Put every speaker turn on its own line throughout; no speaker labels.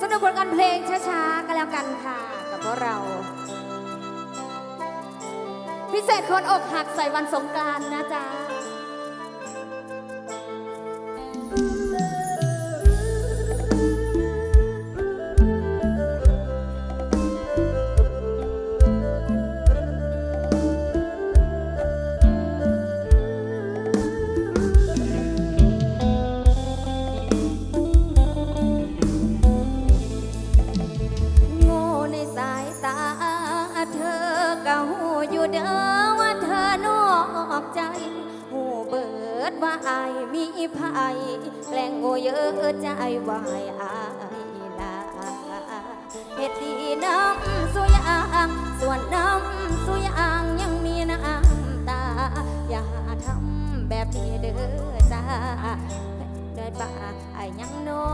สนุกผนกานเพลงช้าๆกันแล้วกันค่ะ กับพวกเรา พิเศษคนอกหักใส่วันสงกรานต์นะจ๊ะ บ่าอายังนอ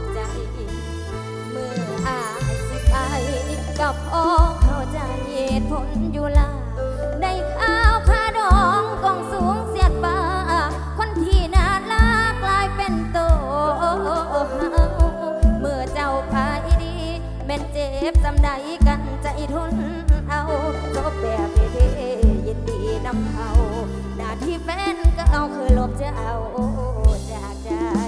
กใจ เมื่ออายสิไปกับอเข้าใจเหตุผลอยู่ละได้ข้าวค่าดองกองสูงเสียดฟ้า คนที่น่ารักกลายเป็นโตเมื่อเจ้าพายดีแม่นเจ็บจำใดกันใจทนเอาจบแบบเท่ยินดีนำเขาหนาที่แฟนก็เอาคือลบจะเอา Yeah.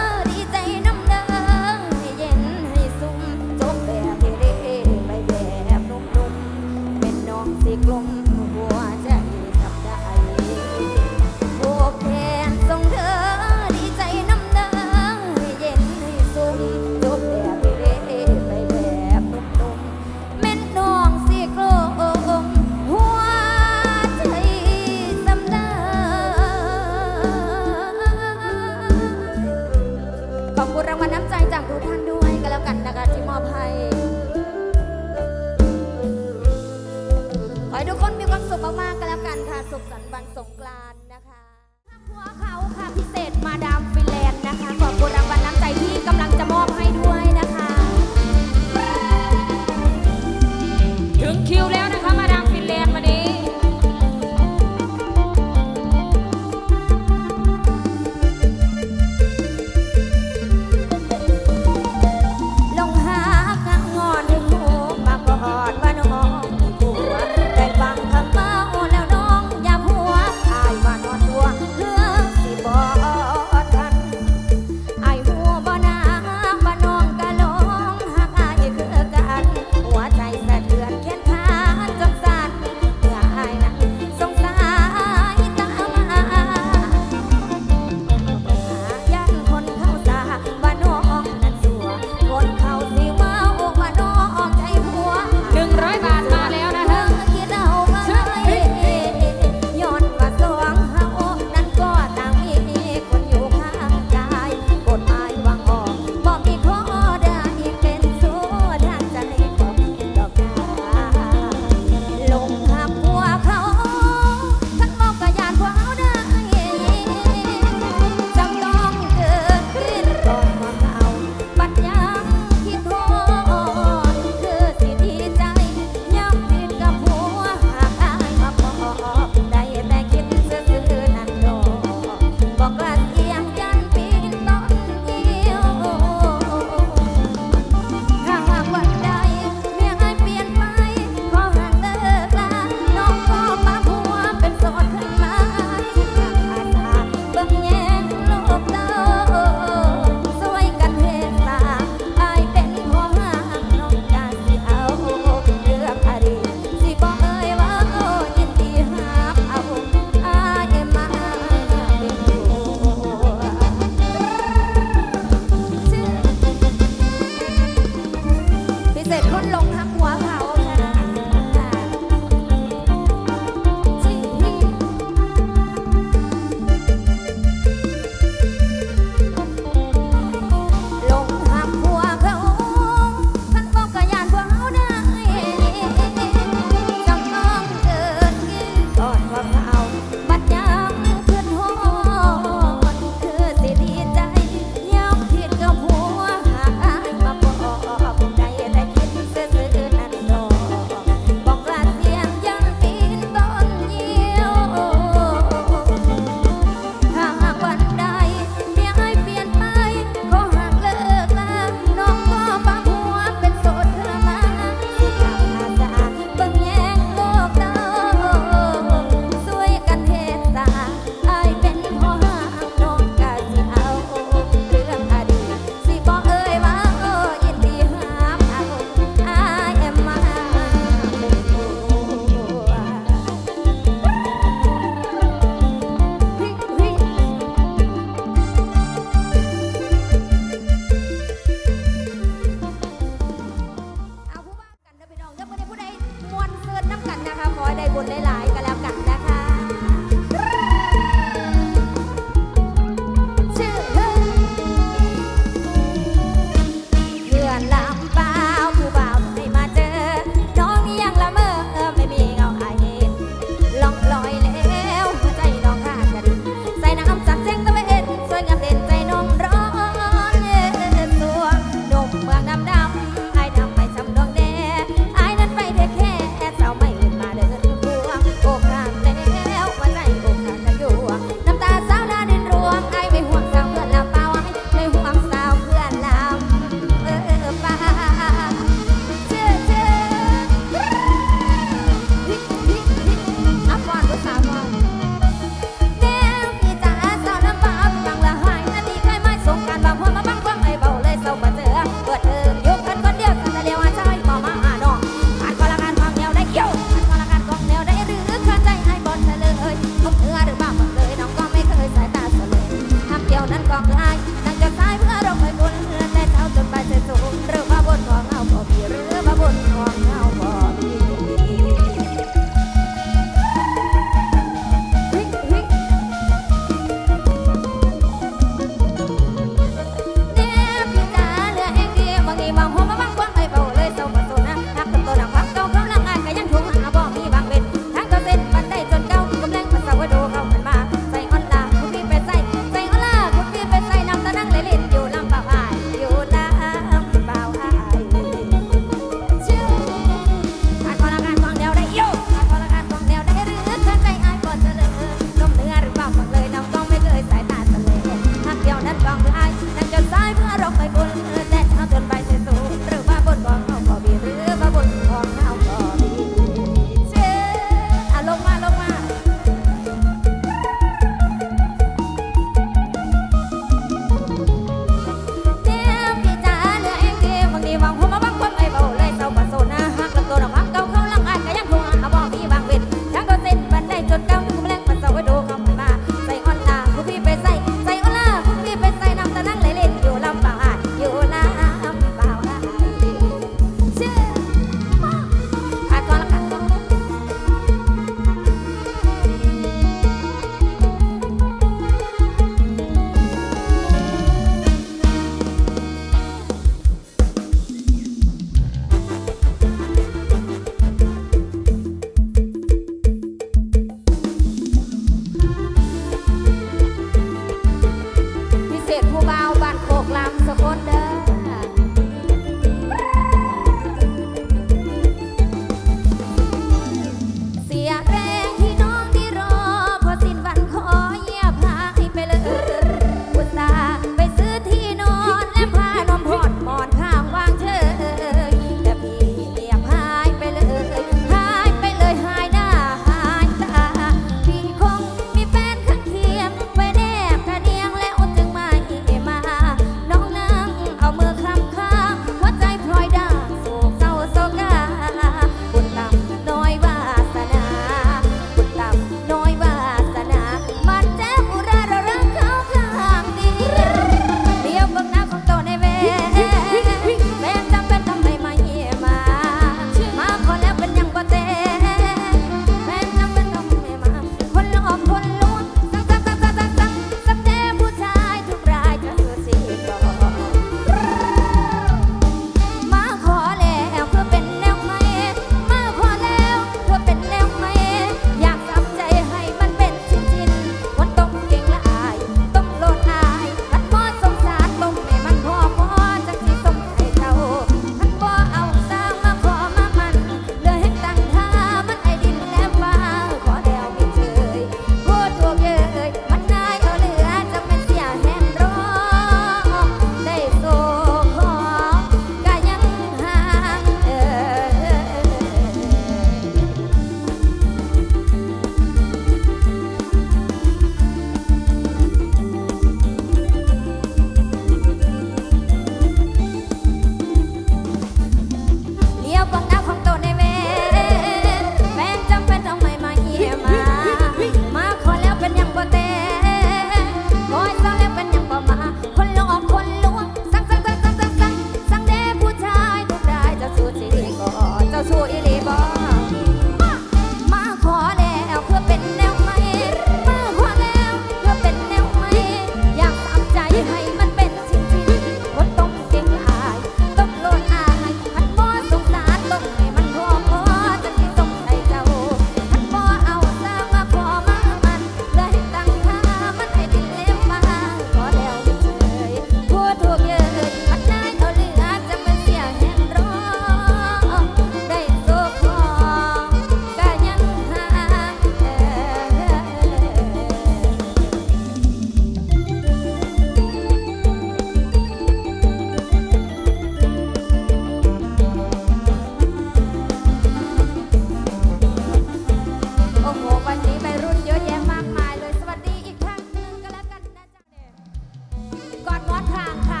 ทางค่ะ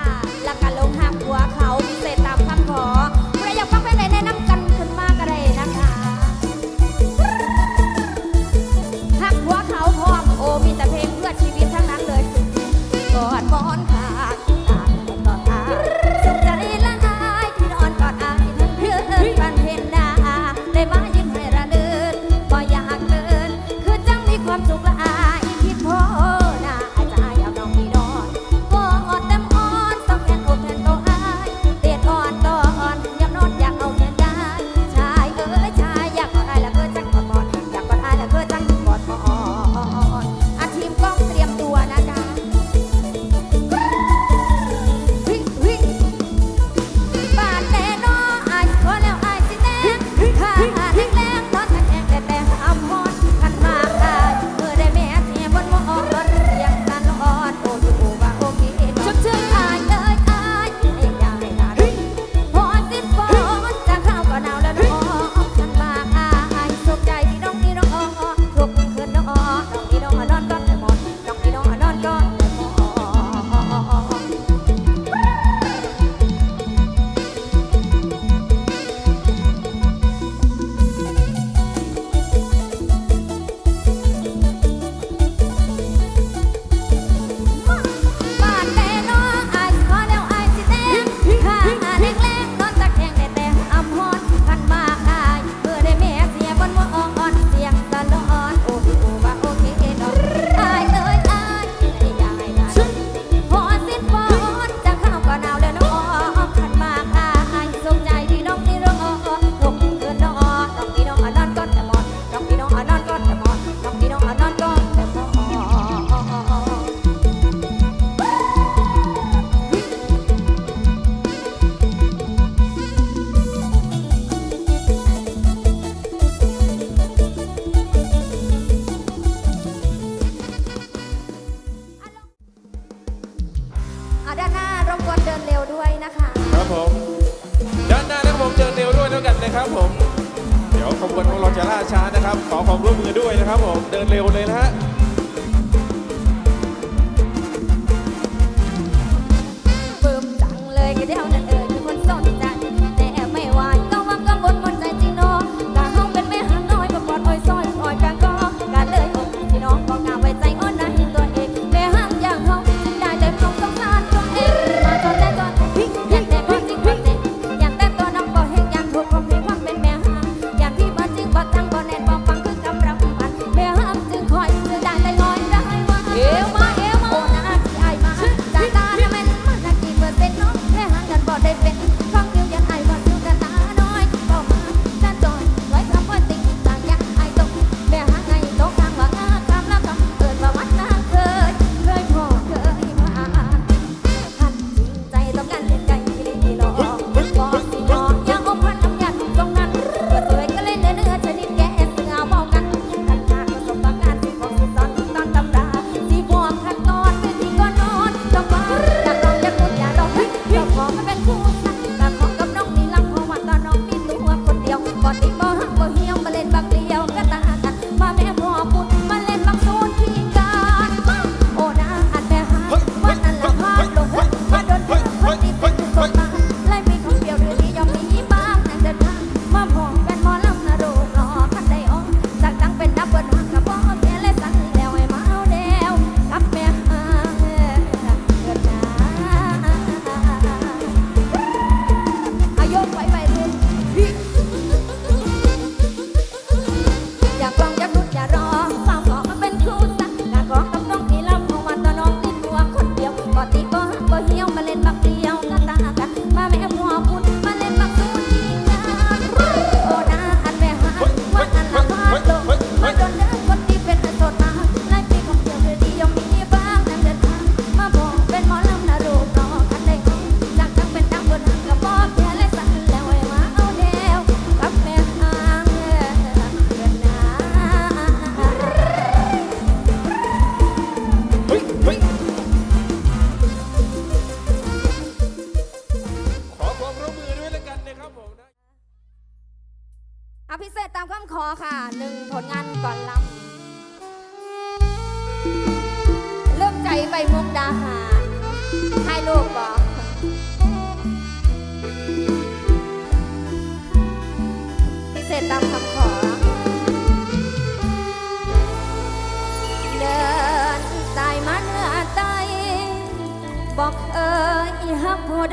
ด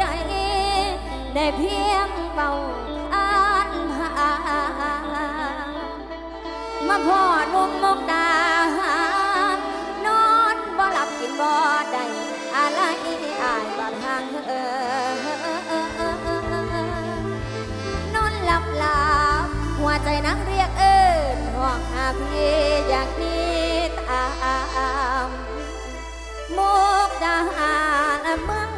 ได้เพียงเบาอ่านผ่ามาพ่อนุ่มมกดานอนบ่หลับกินบ่ได้อะไรอายบ่ทางเออนอนหลับห
ลับ
หัวใจนั่งเรียกเอิญห้องหาพี่อยากนี้ตามมุกดาหารเมือง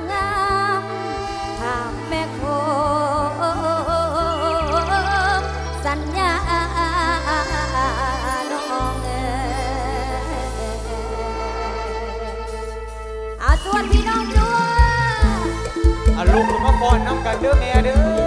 อนน้ำกันเด้อแม่เด้อ